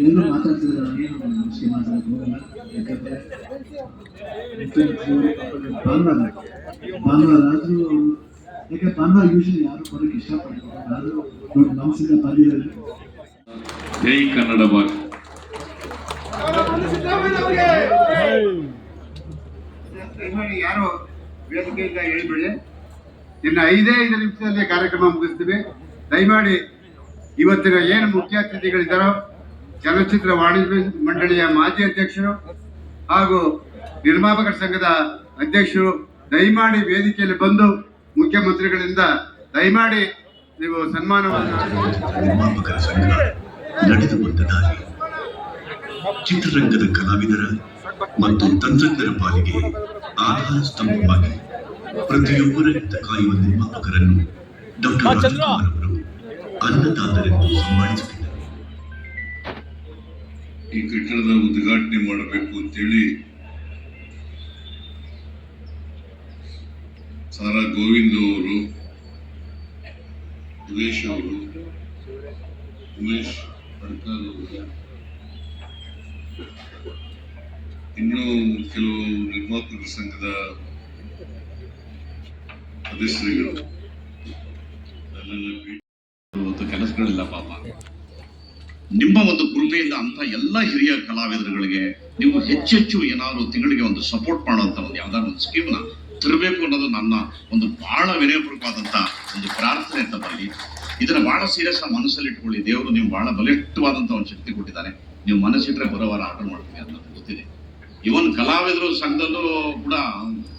ಏನು ಮಾತಾಡ್ತಿದ್ರೆ ಏನು ಮುಸ್ಲಿಂ ಮಾತಾಡಕ್ಕೆ ಹೋಗಲ್ಲ ಯಾಕಂದ್ರೆ ಭಾನುವಾರ ಭಾನುವಾರ ಆದ್ರೂ ಯಾಕೆ ಭಾನುವಾರ ಯೂಶಲಿ ಯಾರು ಬರೋಕ್ಕೆ ಇಷ್ಟಪಡ್ತಾರೆ ಆದರೂ ದೊಡ್ಡ ಮನಸ್ಸಿಂದ ಬಂದಿದ್ದಾರೆ. ಜೈ ಕನ್ನಡ ಭಾಷೆ ಯಾರು ವೇದಿಕೆಯಿಂದ ಹೇಳಿಬಿಡಿ. ಇನ್ನು ಐದೇ ಐದು ನಿಮಿಷದಲ್ಲಿ ಕಾರ್ಯಕ್ರಮ ಮುಗಿಸ್ತೀವಿ. ದಯಮಾಡಿ ಇವತ್ತಿನ ಏನು ಮುಖ್ಯ ಅತಿಥಿಗಳಿದ್ದಾರೋ ಚಲನಚಿತ್ರ ವಾಣಿಜ್ಯ ಮಂಡಳಿಯ ಮಾಜಿ ಅಧ್ಯಕ್ಷರು ಹಾಗೂ ನಿರ್ಮಾಪಕರ ಸಂಘದ ಅಧ್ಯಕ್ಷರು, ದಯಮಾಡಿ ವೇದಿಕೆಯಲ್ಲಿ ಬಂದು ಮುಖ್ಯಮಂತ್ರಿಗಳಿಂದ ದಯಮಾಡಿ ನೀವು ಸನ್ಮಾನವನ್ನು ನಿರ್ಮಾಪಕರ ಸಂಘ ಚಿತ್ರರಂಗದ ಕಲಾವಿದರ ಮತ್ತು ತಂತ್ರಜ್ಞರ ಪಾಲಿಗೆ ಆಧಾರ ಸ್ತಂಭವಾಗಿ ಪ್ರತಿಯೊಬ್ಬರ ಕಾಯುವ ನಿರ್ಮಾಪಕರನ್ನು ಡಾಕ್ಟರ್ ರಾಜಕುಮಾರ್ ಅವರು ಅನ್ನದಾತರೆಂದು ಸನ್ಮಾನಿಸುತ್ತಿದ್ದಾರೆ. ಈ ಕಟ್ಟಡದ ಉದ್ಘಾಟನೆ ಮಾಡಬೇಕು ಅಂತೇಳಿ ಸಾರಾ ಗೋವಿಂದ ಅವರು, ಉಮೇಶ್ ಅವರು, ಉಮೇಶ್ ಅಡ್ಕಾರ್ ಅವರು, ಇನ್ನೂ ಕೆಲವು ನಿರ್ಮಾಪಕರ ಸಂಘದ ಸದಸ್ಯರುಗಳು ನನ್ನನ್ನು ಭೇಟಿ ಕೆಲಸಗಳಿಲ್ಲ ಪಾಪ. ನಿಮ್ಮ ಒಂದು ಕೃಪೆಯಿಂದ ಅಂತ ಎಲ್ಲ ಹಿರಿಯ ಕಲಾವಿದರುಗಳಿಗೆ ನೀವು ಹೆಚ್ಚೆಚ್ಚು ಏನಾದ್ರು ತಿಂಗಳಿಗೆ ಒಂದು ಸಪೋರ್ಟ್ ಮಾಡುವಂತ ಒಂದು ಯಾವ್ದಾದ್ರು ಒಂದು ಸ್ಕೀಮ್ನ ತರಬೇಕು ಅನ್ನೋದು ನನ್ನ ಒಂದು ಬಹಳ ವಿನಯಪೂರ್ವಕವಾದಂತ ಒಂದು ಪ್ರಾರ್ಥನೆ ಅಂತ ಬರಲಿ. ಇದನ್ನ ಬಹಳ ಸೀರಿಯಸ್ ಆಗಿ ಮನಸ್ಸಲ್ಲಿ ಇಟ್ಕೊಳ್ಳಿ. ದೇವರು ನೀವು ಬಹಳ ಬಲಿಷ್ಠವಾದಂತ ಒಂದು ಶಕ್ತಿ ಕೊಟ್ಟಿದ್ದಾನೆ. ನೀವು ಮನಸ್ಸಿಟ್ರೆ ಬರೋವಾರ ಆರ್ಡರ್ ಮಾಡ್ತೀನಿ ಅಂತ ಗೊತ್ತಿದೆ. ಇವನ್ ಕಲಾವಿದರು, ಸಂಘದಲ್ಲೂ ಕೂಡ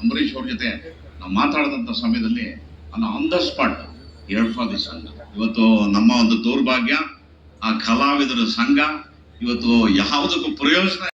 ಅಂಬರೀಶ್ ಅವ್ರ ಜೊತೆ ನಾವು ಮಾತಾಡಿದಂಥ ಸಮಯದಲ್ಲಿ ಆನ್ ದ ಸ್ಪಾಟ್ ಎರಡ್ ದಿ ಸಂಘ ಇವತ್ತು ನಮ್ಮ ಒಂದು ದೌರ್ಭಾಗ್ಯ ಆ ಕಲಾವಿದರ ಸಂಘ ಇವತ್ತು ಯಾವುದಕ್ಕೂ ಪ್ರಯೋಜನ